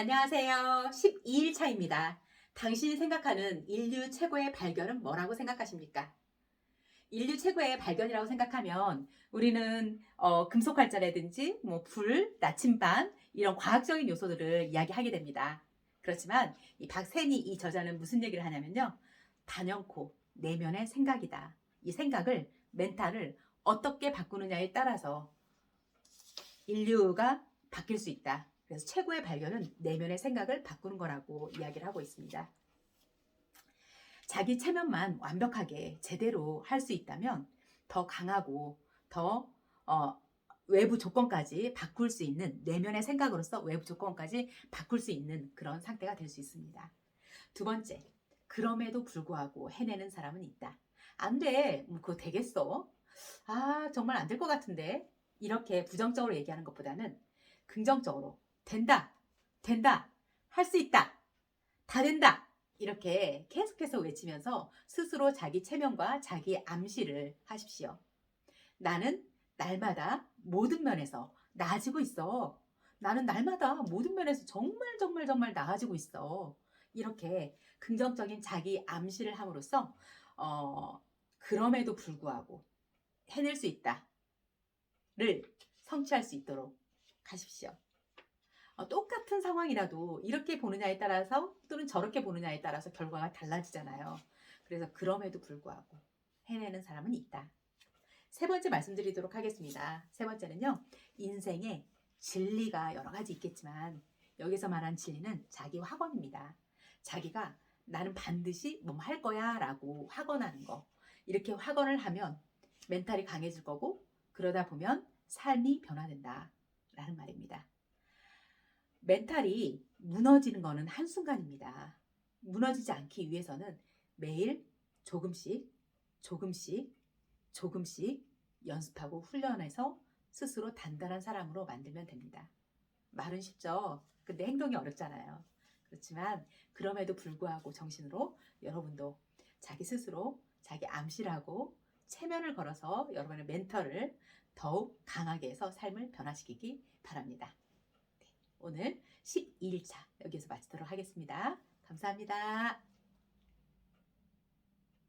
안녕하세요. 12일 차입니다. 당신이 생각하는 인류 최고의 발견은 뭐라고 생각하십니까? 인류 최고의 발견이라고 생각하면 우리는 어, 금속 활자라든지 뭐 불, 나침반 이런 과학적인 요소들을 이야기하게 됩니다. 그렇지만 이 박세니 이 저자는 무슨 얘기를 하냐면요. 단연코 내면의 생각이다. 이 생각을 멘탈을 어떻게 바꾸느냐에 따라서 인류가 바뀔 수 있다. 그래서 최고의 발견은 내면의 생각을 바꾸는 거라고 이야기를 하고 있습니다. 자기 체면만 완벽하게 제대로 할 수 있다면 더 강하고 더 어, 외부 조건까지 바꿀 수 있는 내면의 생각으로서 외부 조건까지 바꿀 수 있는 그런 상태가 될 수 있습니다. 두 번째, 그럼에도 불구하고 해내는 사람은 있다. 안 돼. 뭐 그거 되겠어? 아, 정말 안 될 것 같은데. 이렇게 부정적으로 얘기하는 것보다는 긍정적으로 된다, 된다, 할 수 있다, 다 된다. 이렇게 계속해서 외치면서 스스로 자기 체면과 자기 암시를 하십시오. 나는 날마다 모든 면에서 나아지고 있어. 나는 날마다 모든 면에서 정말 정말 정말 나아지고 있어. 이렇게 긍정적인 자기 암시를 함으로써 어, 그럼에도 불구하고 해낼 수 있다를 성취할 수 있도록 하십시오. 어, 똑같은 상황이라도 이렇게 보느냐에 따라서 또는 저렇게 보느냐에 따라서 결과가 달라지잖아요. 그래서 그럼에도 불구하고 해내는 사람은 있다. 세 번째 말씀드리도록 하겠습니다. 세 번째는요, 인생에 진리가 여러 가지 있겠지만 여기서 말한 진리는 자기 확언입니다. 자기가 나는 반드시 뭐 할 거야 라고 확언하는 거. 이렇게 확언을 하면 멘탈이 강해질 거고 그러다 보면 삶이 변화된다. 라는 말입니다. 멘탈이 무너지는 것은 한순간입니다. 무너지지 않기 위해서는 매일 조금씩, 조금씩, 조금씩 연습하고 훈련해서 스스로 단단한 사람으로 만들면 됩니다. 말은 쉽죠? 근데 행동이 어렵잖아요. 그렇지만 그럼에도 불구하고 정신으로 여러분도 자기 스스로 자기 암시라고 체면을 걸어서 여러분의 멘탈을 더욱 강하게 해서 삶을 변화시키기 바랍니다. 네, 오늘 12일차 여기서 마치도록 하겠습니다. 감사합니다.